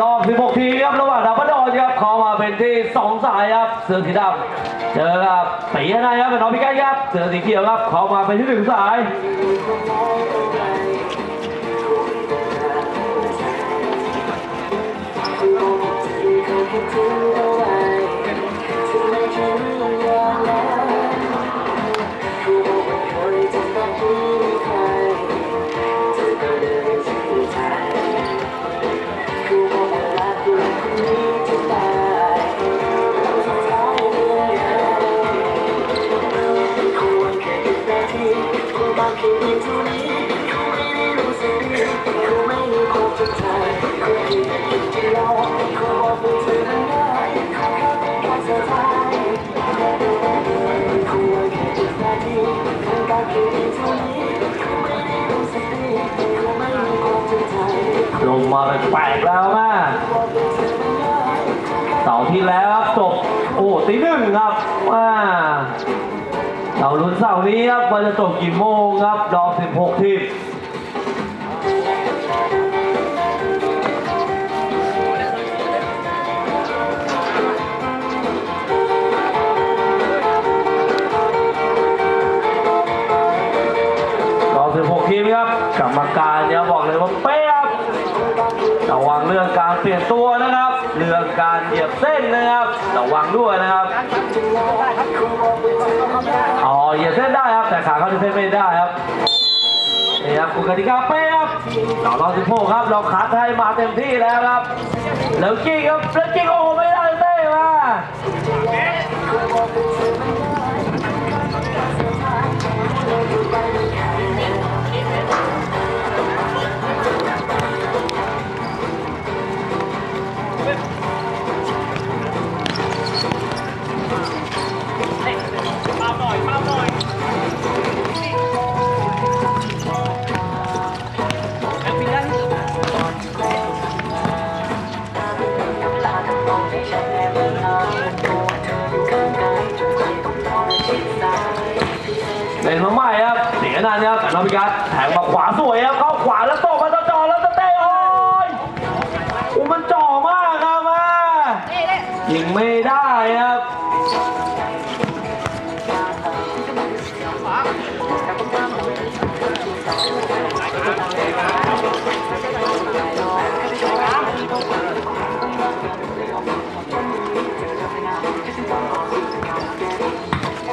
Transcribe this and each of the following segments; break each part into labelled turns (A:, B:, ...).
A: รอบ 16 ทีครับ ระหว่างดับเบิลดอนครับเข้ามาเป็นที่สองสายครับ เสือสีดำเจอกับตีนายครับเป็นน้องพี่แก้ครับ เสือสีเขียวครับเข้ามาเป็นที่หนึ่งสาย ตีหนึ่งครับว่าเราลุ้นเสาร์นี้ครับว่าจะจบกี่โมงครับ ดอบ16ทีม การเหยียบเส้นนะครับระวังด้วยนะครับอ๋อเหยียบเส้นได้ครับ แต่ขาเขาที่เส้นไม่ได้ครับนี่ครับคุณกติกาเป๊ะครับต่อรองสิบหกครับเราขาไทยมาเต็มที่แล้วครับแล้วจริงครับแล้วจริงโอ้โหไม่ได้เต้มา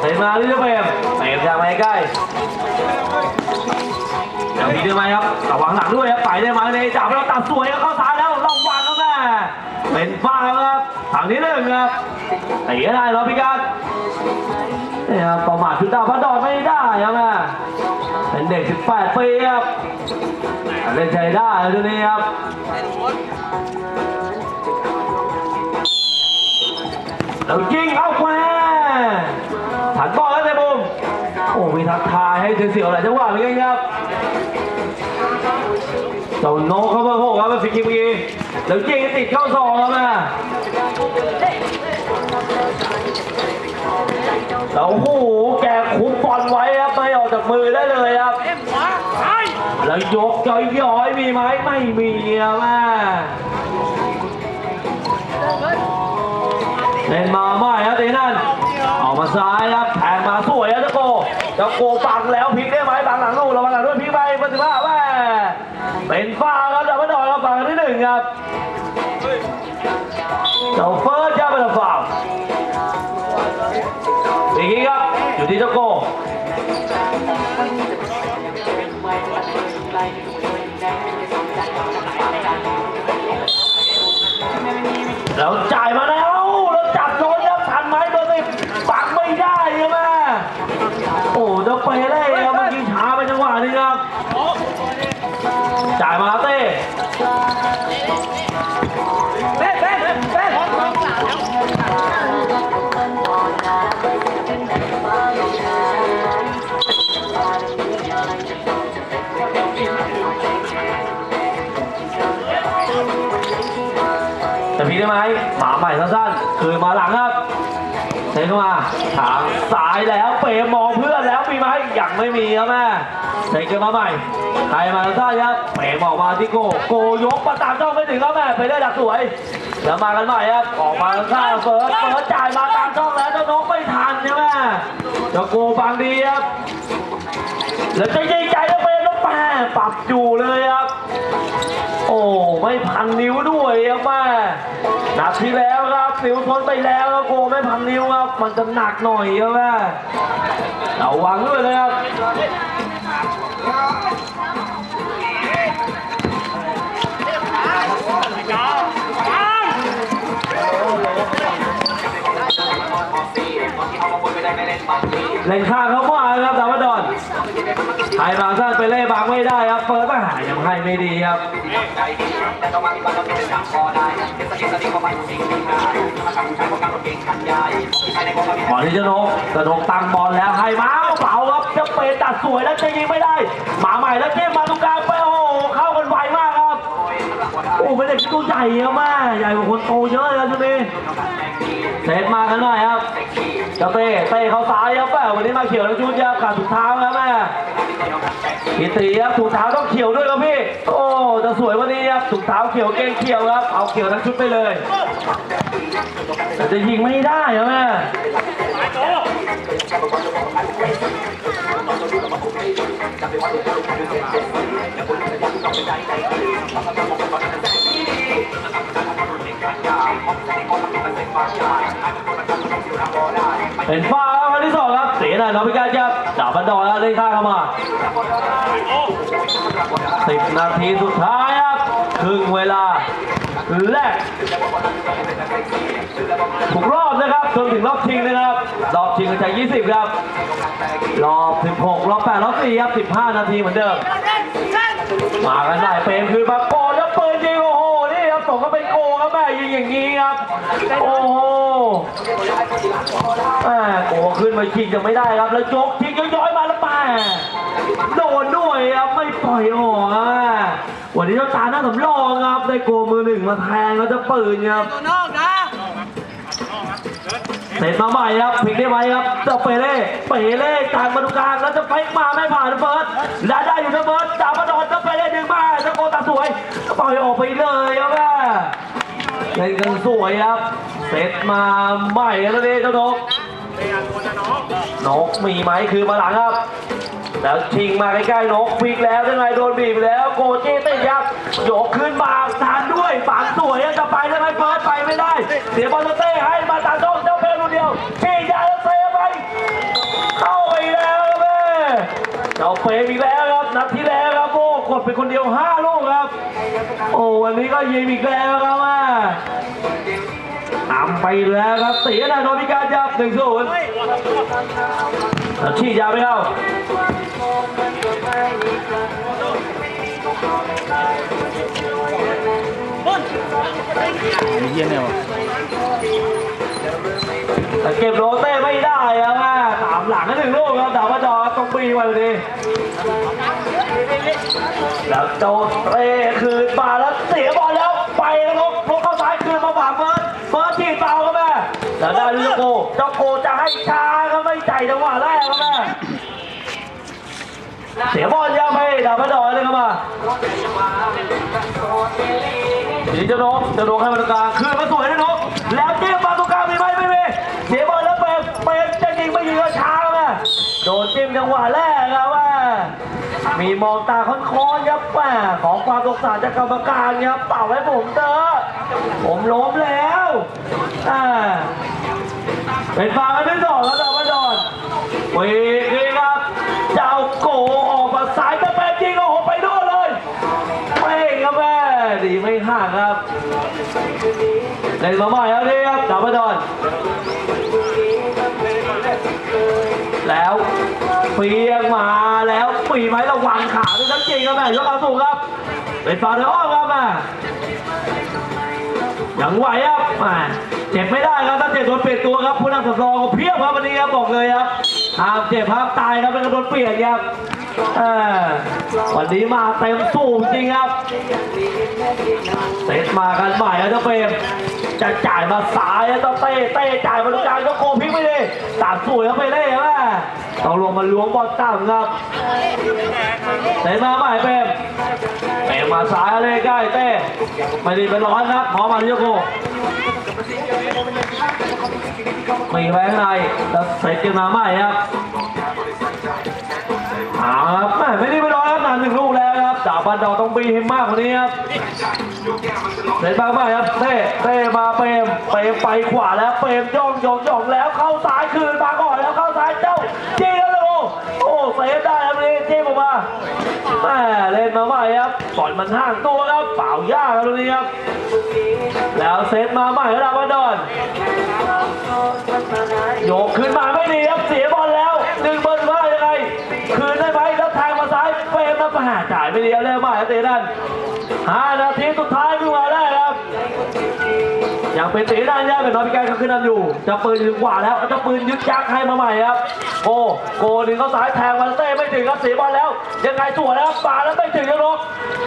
A: เตะมาเรื่อยๆเฟรมเฟรมจะมาใกล้เดี๋ยวพีได้ไหมครับระวังหลังด้วยครับไปได้ไหมเลยจับแล้วตัดสวยครับเข้าซ้ายแล้วลองวางครับแม่เป็นฟ้าครับทางนี้หนึ่งครับเตะได้แล้วพี่การนี่ครับประมาทชุดดาวพัดดอนไม่ได้ครับแม่ เป็นเด็ก 18 ปีครับเล่นใจได้แล้วตัวนี้ครับแล้วยิงเข้าแม่ถันบอลแล้วเตะมุมโอ้มีทักทายให้เสียวๆหลายจังหวะเหมือนกันครับเจ้าโนกเข้ามาโผล่ครับเป็นฟรีคิกเมื่อกี้แล้วยิงติดเข้าซองครับแม่แล้วโอ้โหแกคุ้มบอลไว้ครับไม่ออกจากมือได้เลยครับ แล้วยกย่อยมีไหมไม่มีแม่เล่นมาใหม่ครับตีนั่นออกมาซ้ายครับแทงมาสวยครับเจ้าโกเจ้าโกบังแล้วพลิกได้ไหมบังหลังลูกระวังหลังด้วยพลิกไปเบอร์สิบห้าแม่เป็นฟ้าครับดับเบิลดอยครับฝั่งที่หนึ่งครับเจ้าเฟิร์สครับเป็นฝ่าวอีกทีครับอยู่ที่เจ้าโก แล้วจ่ายมา สั้นๆคือมาหลังครับเทเข้ามาทางสายแล้วเปย์มองเพื่อนแล้วมีไหมยังไม่มีครับแม่เทกันมาใหม่ใครมาท่าครับเปย์มองมาที่โกโกยกประตามช่องไม่ถึงครับแม่ไปได้ดักสวยแล้วมากันใหม่ครับออกมาข้าเฟิร์สเฟิร์สจ่ายมาตามช่องแล้วเจ้านกไม่ทันใช่ไหมเจ้าโกบางดีครับแล้วจะยิงใจแล้วเป็นแล้วแม่ปรับอยู่เลยครับ ไม่พันนิ้วด้วยครับแม่นัดที่แล้วครับนิ้วทนไปแล้วครับโกไม่พันนิ้วครับ มันจะหนักหน่อยครับแม่ระวังด้วยนะครับเล่นข้างเขาว่าครับดาวดอน ไทยบางท่านไปเล่บางไม่ได้ครับเปิดมาหายังให้ไม่ดีครับบอลที่จะนกกระโดดตังบอลแล้วให้มาเป่าครับจะเปตัดสวยแล้วจะยิงไม่ได้หมาใหม่แล้วเจมมาตรงกลางไปโอ้โหเข้ากันไวมากครับโอ้เป็นเด็กตัวใหญ่ครับแม่ใหญ่กว่าคนโตเยอะเลยครับชุดนี้เซตมากันหน่อยครับเจะเต้เต้เขาซ้ายครับแม่วันนี้มาเขียวแล้วชุดยาขาดถุงเท้าครับแม่ พี่ตีครับถุงเท้าต้องเขียวด้วยครับพี่ โอ้จะสวยวันนี้ครับถุงเท้าเขียวเก้งเขียวครับ เอาเขียวทั้งชุดไปเลยแต่จะยิงไม่ได้ครับแม่เเป็นฟ้าครับวันที่สองครับเสียหน่อยน้องพิการครับดาบบันดอนแล้วเล่นข้างเข้ามาสิบนาทีสุดท้ายครับครึ่งเวลาแรกถูกรอบนะครับจนถึงรอบชิงนะครับ รอบชิงก็จะ20 ครับ รอบ 16 รอบ 8 รอบ4ครับ 15 นาทีเหมือนเดิม มากันได้เปรมคือมาโก อย่างนี้ครับโอ้โหแม่โกขึ้นมายิงจะไม่ได้ครับ แล้วยกยิงย้อยๆมาแล้วแม่โดนด้วยครับไม่ปล่อยออกครับแม่วันนี้เจ้าตาหน้าสำรองครับได้โกมือหนึ่งมาแทงเขาจะปืนครับ
B: ตัวนอกนะ
A: เสร็จมาใหม่ครับพลิกได้ไหมครับเจ้าเปเล่เปเล่กลางมาตรงกลางแล้วจะเฟกมาไม่ผ่านเฟิร์สได้ได้อยู่นะเฟิร์สจ่ามาโดนเจ้าเปเล่ดึงมาเจ้าโกตาสวยปล่อยออกไปเลยครับแม่ เล่นกันสวยครับเสร็จมาใหม่แล้วนี่เจ้านกนกมีไหมคือมาหลังครับ แล้วชิงมาใกล้ๆนกพลิกแล้วยังไงโดนบีบแล้วโกเจติดครับยกขึ้นมาทานด้วยปากสวยจะไปได้ไหมเฟิร์สไปไม่ได้ เสียบอลเต้ให้มาตามช่องเจ้าเพลคนเดียวชี้ยาแล้วเซไปเข้าไปแล้วแม่เจ้าเปรมอีกแล้ว ดเป็นคนเดียวห้าลูกครับ โอ้วันนี้ก็ยิงอีกแล้วครับแม่นำไปแล้วครับตีนะโดนพิการยับหนึ่งศูนย์แล้วชี้ยาไม่เข้า
C: เยี่ยเนี่ยวะ
A: แต่เก็บโรเต้ไม่ได้ครับแม่ตามหลังกันหนึ่งลูกครับดาวมาจอต้องปีไว้วันนี้ แล้วโจเต้คืนมาแล้วเสียบอลแล้วไปแล้วลกลกเข้าซ้ายคืนมาฝ่าเฟิร์สเฟิร์สที่เตาครับแม่แล้วได้ลูกโกเจ้าโกจะให้ช้าก็ไม่ใจจังหวะแรกครับแม่เสียบอลยังไม่ดาวมาจอเลยครับมาทีนี้เจ้านกเจ้านกให้มาตรงกลางคืนมาสวยนะนกแล้วเจี้ยมาตรงกลางมีไหมไม่มีเสียบอลแล้วเป็นเป็นจะยิงไม่ยิงก็ช้าครับแม่โดนจิ้มจังหวะแรก มีมองตาค้อนๆครับแม่ของความสงสารจากกรรมการครับเป่าให้ผมเถอะผมล้มแล้วอ่าเป็นฟาวล์กันที่สองแล้วดาวมาดอนวีกนี่ครับเจ้าโกออกมาสายตะแปจริงโอ้โหไปโน่นเลยเป้งครับแม่ดีไม่ห่างครับเล่นมาใหม่แล้วนี่ครับดาวมาดอนแล้วเปียงมาแล้วปีไหมรา ด้วยทั้งจริงครับแม่ยกเอาสูงครับ เป็นฟาวเดอร์อ้อครับแม่ยังไหวครับแม่เจ็บไม่ได้ครับถ้าเจ็บโดนเปลี่ยนตัวครับผู้นั่งสำรองเพียบครับวันนี้ครับบอกเลยครับห้ามเจ็บห้ามตายครับเป็นกระโดนเปลี่ยนครับวันนี้มาเต็มสูงจริงครับเซตมากันใหม่แล้วเจ้าเฟรมจะจ่ายมาสายแล้วต้องเต้เต้จ่ายมาตรงกลางก็โกพลิกไปดิตัดสวยแล้วไปเล่แม่ต้องลงมาล้วงบอลต่ำครับเซตมาใหม่เฟรมเฟรมมาสายอะไรใกล้เต้ไม่ด้เป็นร้อนครับพร้อมมาที่โยโกมีไว้ข้างในแล้วเสร็จกันมาใหม่ครับเอาครับแม่ไม่ได้ไป แล้วครับาบันดอกต้องบีให้มากกว่านี้ครับเสร็จมาใหม่ครับเต้เต้มาเปมเปมไปขวาแล้วเปมย่องย่องย่องแล้วเข้าซ้ายคืนมาก่อนแล้วเข้าซ้ายเจ้าจี้แล้วโอ้โอ้เซฟได้ครับนี่จี้ออกมาแม่เล่นมาใหม่ครับบอลมันห่างตัวครับเปล่ายากครับตรงนี้ครับแล้วเซตมาใหม่แล้วดาบบันดอนโยกขึ้นมาไม่ดีครับ จ่ายไม่ดีเอาเร็วมากครับเตะนั่นห้านาทีสุดท้ายขึ้นมาได้ครับยังเป็นตีด้านยากเป็นน้อยพิการเขาขึ้นนำอยู่ จะปืนยู่ขวาแล้วจะปืนยึดยักษ์ให้มาใหม่ครับโอ้โกหนึ่งเขาซ้ายแทงมันเต้ไม่ถึงครับเสียบอลแล้ว ยังไงสวนแล้วปาแล้วไม่ถึงแล้วนก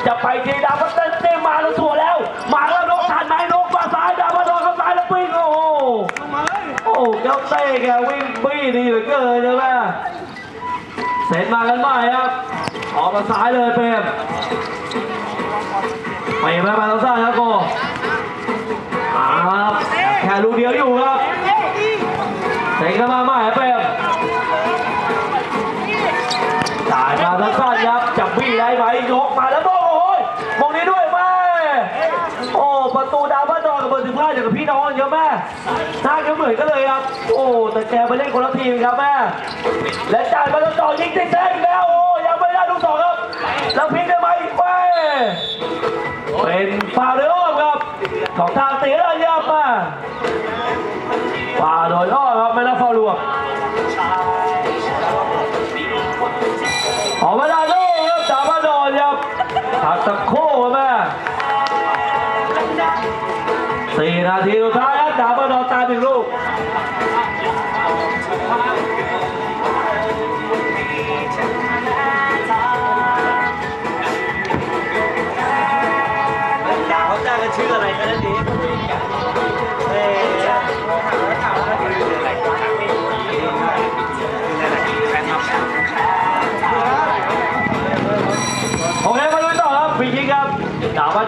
A: จะไปทีดาวก็เต้เต้มาแล้วสวนแล้ว มาแล้วนกทันไหมนกมาซ้ายดาวมาโดนเข้าซ้ายแล้วปิ้งโอ้โหโอ้เจ้าเต้แกวิ่งปี้ดีเหลือเกินใช่ไหม เสร็จมากันใหม่ครับ ออกมาซ้ายเลยเปรมไปมามาต้องสร้าครับโกอ่าครับแค่ลูกเดียวอยู่ครับเสร็จกันมาใหม่เปรม พี่น้องเยอะแม่ท่าก็เหมือนกันเลยครับ โอ้แต่แกไปเล่นคนละทีมครับแม่และจ่ายมาแล้วจ่อยิงติดแท้อีกแล้วโอ้ยังไม่ได้ลูกสองครับแล้วพลิกได้ไหมแม่เป็นฟาวล์โดยอ้อมครับของทางตีได้ยับมาฟาโดยอ้อมครับไม่ได้ฟาลวมออกมาได้ลูกครับจ่ามาโดนครับถัดตะโค้ครับแม่สี่นาทีสุดท้าย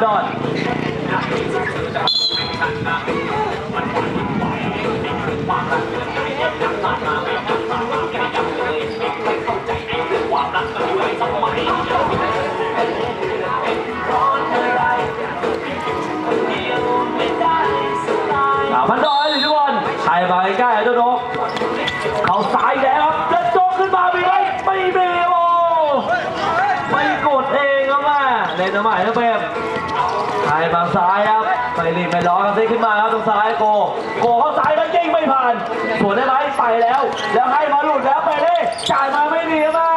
A: ดอนดาวมาดอนสิทุกคนใครมาใกล้ๆเจ้านเขาซ้ายแล้วครับแล้วโจกขึ้นมามีไหมไม่มีโอ้ไม่กดเองครับแม่เล่นทำไมนะเปม ใครมาซ้ายครับไปรีบไปล้อกันซิขึ้นมาครับตรงซ้ายโก โกเข้าซ้ายแล้วยิงไม่ผ่านสวนได้ไหมไปแล้ว แล้วให้มาหลุดแล้วไปเลยจ่ายมาไม่ดีครับแม่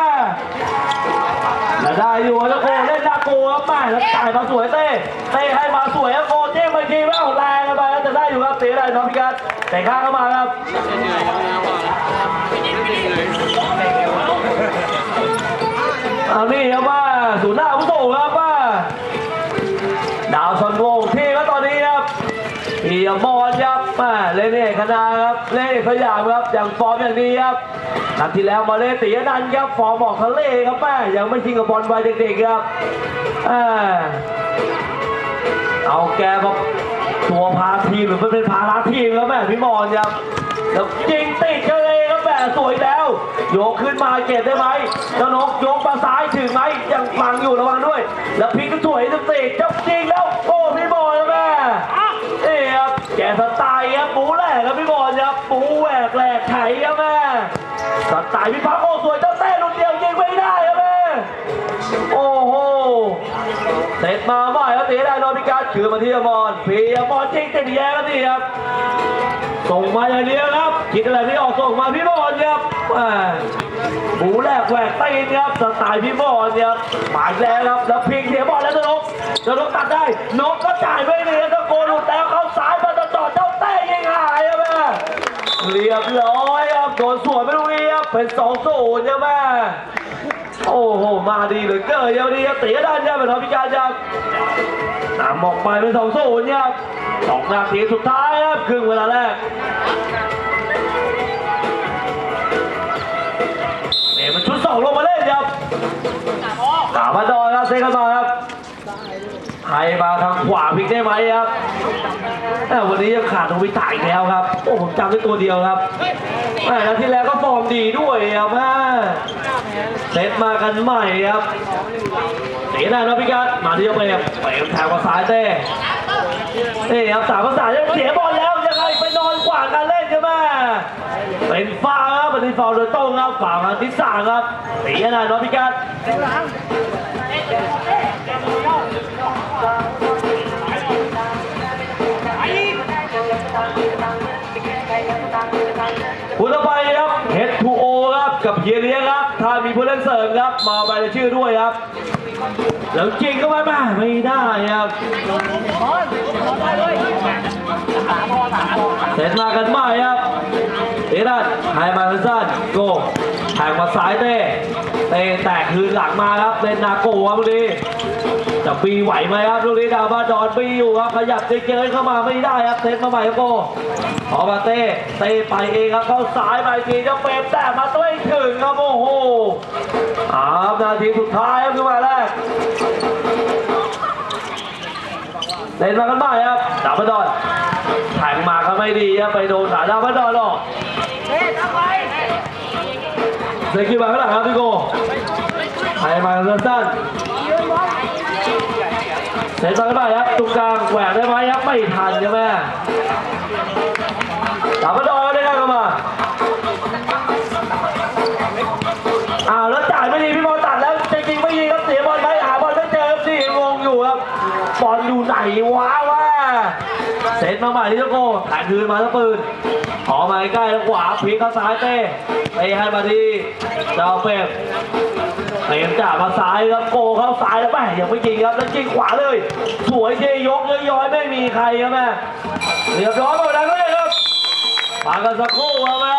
A: แล้วได้อยู่แล้วโกเล่นหน้าโกครับม่แล้วจ่ายมาสวยเต้เต้ให้มาสวยครับโกเจ๊งไปทีแม่แรงกันไปแล้วจะได้อยู่ครับเตะได้น้องพิกัดเตะข้างเข้ามาครับเอานี่ครับว่า เล่นเอกคณาครับเล่นเอกสยามครับอย่างฟอร์มอย่างดีครับนัดที่แล้วมาเล่นตีอนันครับฟอร์มออกทะเลครับแม่ยังไม่ชิงกับบอลวัยเด็กๆครับเอาแกมาตัวพาทีหรือมันเป็นภาระทีครับแม่พี่มอนครับแล้วยิงติดกันเลยครับแม่สวยแล้วโยกขึ้นมาเก็บได้ไหมเจ้านกโยกมาซ้ายถึงไหมยังฟังอยู่ระวังด้วย แล้วพลิกก็สวยติดจับจริงแล้วโอ้พี่บอลครับแม่นี่ครับแกสไตล์ครับปูแหลกครับพี่บอลครับปูแหวกแหลกไถครับแม่ สไตล์พี่พักโอ้สวยเจ้าเต้ลูกเดียวยิงไม่ได้ครับแม่โอ้โหเสร็จมาใหม่ครับตีได้โนพิการคือมาที่อมรพีอมรจริงติดแย่ครับนี่ครับส่งมาอย่างเดียวครับคิดอะไรไม่ออกส่งมาพี่บอลครับหมูแรกแหวกตีนครับสไตล์พี่บอลครับหมายแล้วครับแล้วพิงเสียบอลแล้วจะนกจะนกตัดได้นกก็จ่ายไม่ดีตะโกนหลุดแล้วเข้าซ้ายมาจะจอดเจ้าเต้ยิงหายครับแม่เรียบร้อย ดนสวนไม่รู้นี่ครับเป็นสองศูนใช่ไหมโอ้โห มาดีเลือเกินเดียวนี้ครับเตะด้านยาเป็นทอพิการครับนำออกไปเป็นสองศูนย์ครับสองนาทีสุดท้ายครับครึ่งเวลาแรกเอ๋มันชุดสองลงมาเล่นครับกามาดอนครับเซกันมาครับ ไทยมาทางขวาพลิกได้ไหมครับแต่วันนี้ยังขาดตรงวิตายอีกแล้วครับ โอ้ผมจำได้ตัวเดียวครับแม่แล้วที่แล้วก็ฟอร์มดีด้วยครับแม่เซตมากันใหม่ครับเตะได้นะพี่กัดมาที่ยกเปรมเปรมแทงมาซ้ายเต้นี่ครับสามภาษายังเสียบอลแล้วยังไงไปนอนขวางการเล่นใช่ไหมเป็นฟาวครับเป็นฟาวโดยตรงครับฝ่ามาที่สามครับเตะได้นะพี่กัด ผู้ต่อไปครับ H2O ครับกับเฮียเลี้ยงครับถ้ามีผู้เล่นเสริมครับมาใบรายชื่อด้วยครับแล้วจริงก็ไม่มาไม่ได้ครับเสร็จมากันใหมครับเอรันไฮมาสั้นโกแทงมาซ้ายเต้เต้แตกคืนหลังมาครับเล่นนาโกครับลูกนี้ จะปีไหวไหมครับลูกนี้ดาวมาดอนปีอยู่ครับขยับเจอเข้ามาไม่ได้ครับเซตมาใหม่ครับโกพอมาเต้เต้ไปเองครับเข้าซ้ายไปทีจะเปรมแต่มาตัวเองถึงครับโอ้โหอาบนาทีสุดท้ายครับขึ้นมาแรกเล่นมากันบ้างครับดาวพดอนแทงมาก็ไม่ดีครับไปโดนขาดาวพดอนหรอกเซกิมาข้างหลังครับพี่โกไทยมาสั้น เซตมากันบ้างครับตรงกลางแหวกได้ไหมครับไม่ทันใช่ไหมดาวพดอนได้เข้ามาอ้าวแล้วจ่ายไม่ดีพี่บอลตัดแล้วจริงๆไม่ยิงครับเสียบอลไปหาบอลไม่เจอครับนี่งงอยู่ครับบอลอยู่ไหนวะวะเซตมาใหม่ที่โจโก้ถ่ายคืนมาแล้วปืนขอมาใกล้แล้วขวาพลิกเข้าซ้ายเต้ไปให้มาที่เจ้าเฟ เตรียมจ่ามาซ้ายครับโกเข้าซ้ายแล้วแม่ยังไม่ยิงครับแล้วยิงขวาเลย สวยเจยกเยอย้อยไม่มีใครครับแม่เรียบร้อยหมดแล้วเลยครับมากันสักครู่ครับแม่